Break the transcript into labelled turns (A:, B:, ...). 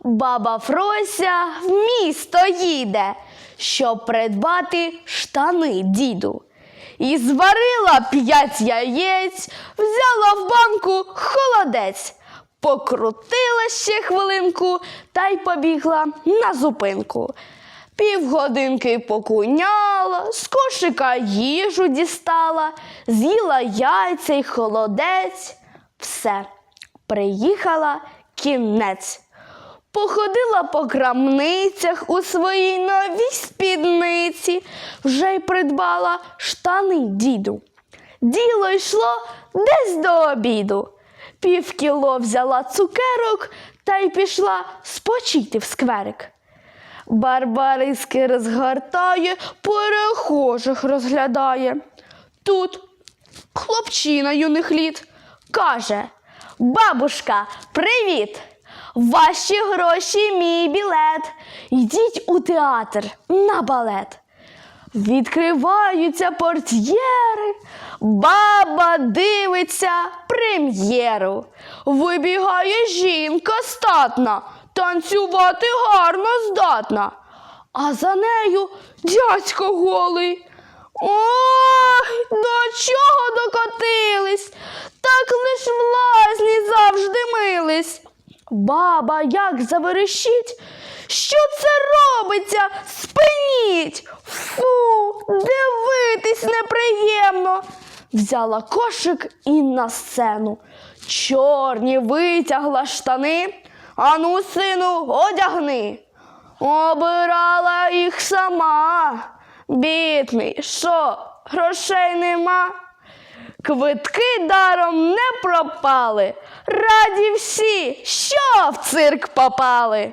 A: Баба Фрося в місто їде, щоб придбати штани діду. І зварила п'ять яєць, взяла в банку холодець, покрутила ще хвилинку та й побігла на зупинку. Півгодинки покуняла, з кошика їжу дістала, з'їла яйця й холодець. Все, приїхала кінець. Походила по крамницях у своїй новій спідниці, вже й придбала штани діду. Діло йшло десь до обіду. Півкіло взяла цукерок та й пішла спочити в скверик. Барбариски розгортає, перехожих розглядає. Тут хлопчина юних літ каже: Бабушка, привіт! Ваші гроші, мій білет. Йдіть у театр на балет. Відкриваються портьєри, баба дивиться прем'єру. Вибігає жінка статна, танцювати гарно здатна. А за нею дядько голий. Ой, до чого докотились? Баба як заверещить, що це робиться? Спиніть! Фу, дивитись неприємно. Взяла кошик і на сцену. Чорні витягла штани. Ану, сину, одягни. Обирала їх сама. Бідний, що, грошей нема? Квитки даром не пропали. Раді всі, що в цирк попали.